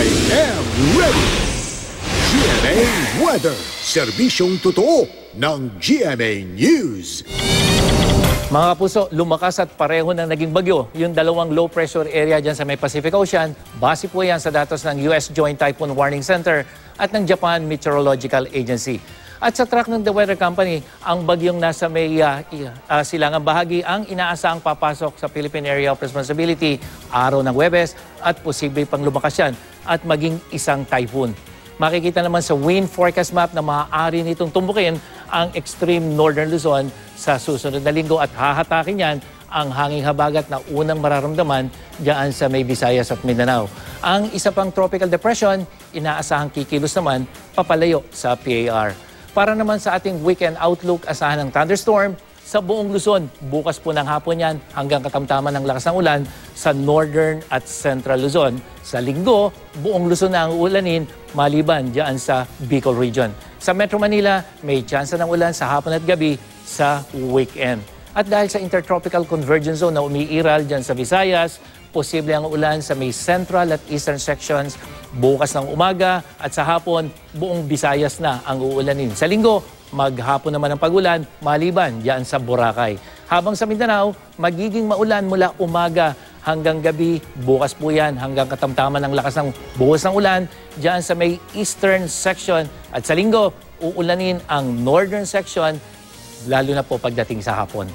I am ready! GMA Weather. Serbisyong totoo ng GMA News. Mga kapuso, lumakas at pareho ng naging bagyo yung dalawang low pressure area dyan sa may Pacific Ocean. Base po yan sa datos ng US Joint Typhoon Warning Center at ng Japan Meteorological Agency. At sa track ng The Weather Company, ang bagyong nasa may uh, uh, silangang bahagi ang inaasahang papasok sa Philippine Area of Responsibility araw ng Webes at posible pang lumakas yan at maging isang typhoon. Makikita naman sa wind forecast map na maaari nitong tumbukin ang extreme northern Luzon sa susunod na linggo at hahatakin yan ang hanging habagat na unang mararamdaman diyan sa may Visayas at Mindanao. Ang isa pang tropical depression, inaasahang kikilos naman papalayo sa PAR. Para naman sa ating weekend outlook, asahan ng thunderstorm sa buong Luzon. Bukas po ng hapon yan hanggang katamtaman ng lakas ng ulan sa northern at central Luzon. Sa linggo, buong Luzon na ang ulanin maliban diyan sa Bicol region. Sa Metro Manila, may chance ng ulan sa hapon at gabi sa weekend. At dahil sa intertropical convergence zone na umiiral dyan sa Visayas, posible ang ulan sa may central at eastern sections bukas ng umaga at sa hapon, buong Visayas na ang uulanin. Sa linggo, maghapon naman ang pagulan maliban diyan sa Boracay. Habang sa Mindanao, magiging maulan mula umaga hanggang gabi. Bukas po yan hanggang katamtaman ng lakas ng buhos ng ulan diyan sa may eastern section. At sa linggo, uulanin ang northern section lalo na po pagdating sa hapon.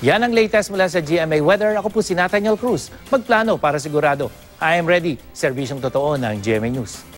Yan ang latest mula sa GMA Weather. Ako po si Nathaniel Cruz. Magplano para sigurado. I am ready. Serbisyong totoo ng GMA News.